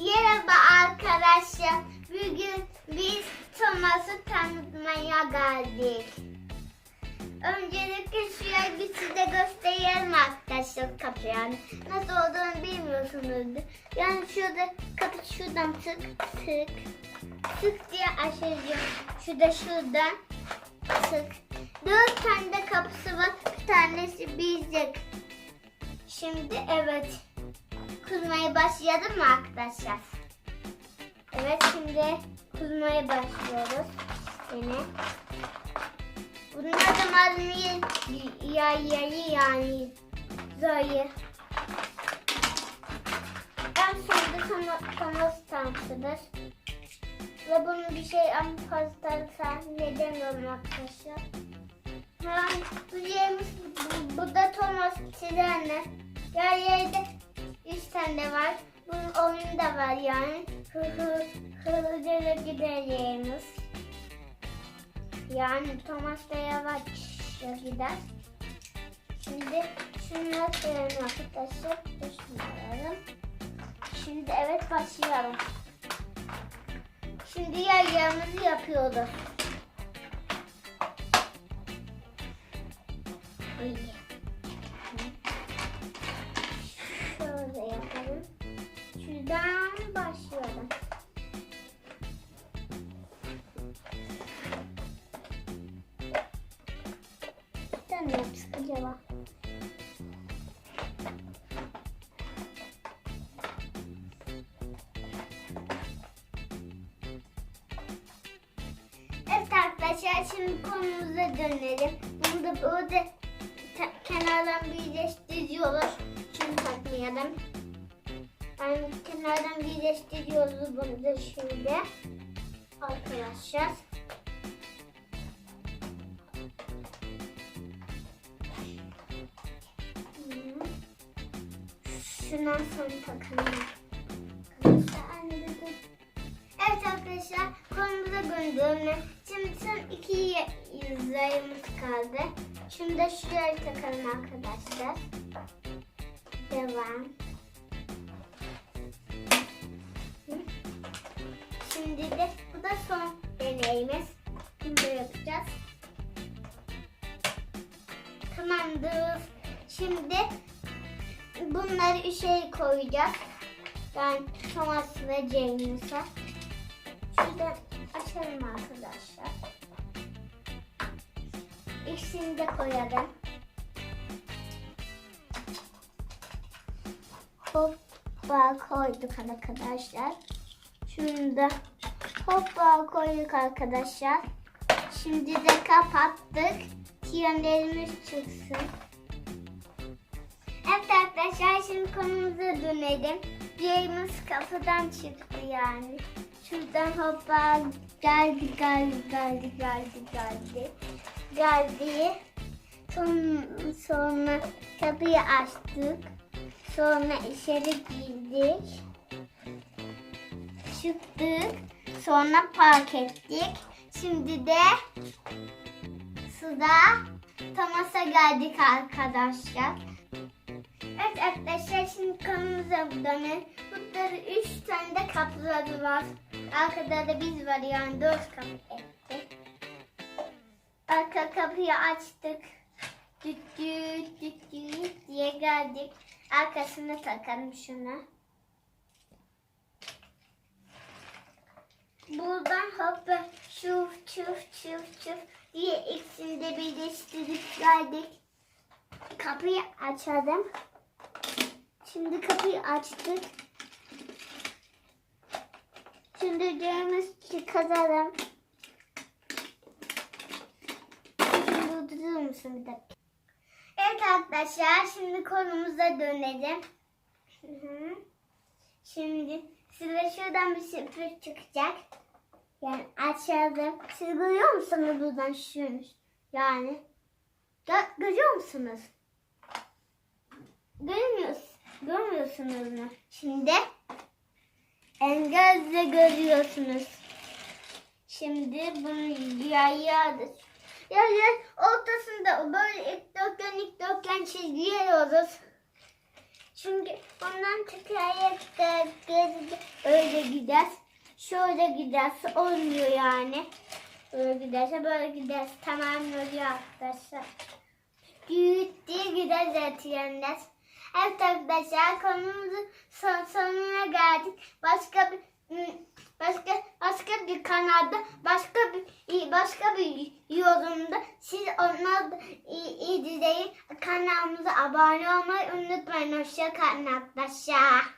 Merhaba arkadaşlar. Bugün biz Thomas'ı tanıtmaya geldik. Öncelikle şuraya bir size gösterelim arkadaşlar kapıyı. Yani nasıl olduğunu bilmiyorsunuzdur. Yani şurada kapı şuradan tık tık tık diye açılıyor. Şurada şuradan tık. Dört tane de kapısı var. Bir tanesi bizde. Şimdi evet. Kuzmaya başlayalım mı arkadaşlar? Evet şimdi kuzmaya başlıyoruz. Yine. Bunlar da malzemeyi yayı yani zayı. En sonunda sana stansıdır. Ve bunu bir şey en fazla ne demiyorum arkadaşlar. Ha, bu bu, da Thomas Trene. Yer 100 tane var. Bunun onun da var yani. Hı hı hızlıca gideceğimiz. Yani Thomas da yavaşça gider. Şimdi şunları koyalım arkadaşlar. Düşünüyorum. Şimdi evet başlayalım. Şimdi yaylarımızı yapıyoruz. Ay. Arkadaşlar şimdi konumuza dönelim. Bunu da böyle kenardan birleştiriyoruz. Şunu takmayalım. Yani kenardan birleştiriyoruz bunu da şöyle. Arkadaşlar. Şundan sonra takalım. Arkadaşlar konumuza döndüğümde şimdi son iki yüzeyimiz kaldı. Şimdi de şuraya takalım arkadaşlar. Devam. Şimdi de bu da son deneyimiz. Da yapacağız. Tamamdır. Şimdi bunları işe koyacağız. Ben Thomas ve James'e. Şuradan açalım arkadaşlar. İkisini de koyalım. Hoppa koyduk arkadaşlar. Şunu da hoppa koyduk arkadaşlar. Şimdi de kapattık. Tiyanlarımız çıksın. Evet arkadaşlar şimdi konumuza dönelim. James kapıdan çıktı yani. Şuradan hoppa geldi geldi geldi geldi geldi. Geldi. Son, sonra kapıyı açtık. Sonra içeri girdik. Çıktık. Sonra park ettik. Şimdi de suda Thomas'a geldik arkadaşlar. Evet arkadaşlar şimdi konumuza dönelim. Burada üç tane de kapıları var. Arkada da biz var yani dört kapı ettik. Arka kapıyı açtık. Düt düt düt düt diye geldik. Arkasına takalım şunu. Buradan hoppa şuf şuf şuf şuf diye ikisini de birleştirip geldik. Kapıyı açalım. Şimdi kapıyı açtık. James çıkaralım. Durur musun bir dakika? Evet arkadaşlar şimdi konumuza dönelim. Şimdi size şuradan bir sürpriz çıkacak. Yani açalım. Siz görüyor musunuz buradan şunu? Yani. Gö- görüyor musunuz? Görmüyorsunuz. Görmüyorsunuz mu? Şimdi engelle görüyorsunuz. Şimdi bunu yayarız. Yani ortasında böyle dikdörtgen dikdörtgen çizgi yiyoruz. Çünkü ondan tekerlek de geri- öyle gider. Şöyle giderse olmuyor yani. Böyle giderse böyle giderse tamam oluyor arkadaşlar. Büyük diye gider zeytinler. Evet arkadaşlar konumuzun son, sonuna geldik. Başka bir başka başka bir kanalda başka bir başka bir yorumda siz onları da i- izleyin. Kanalımıza abone olmayı unutmayın. Hoşça kalın arkadaşlar.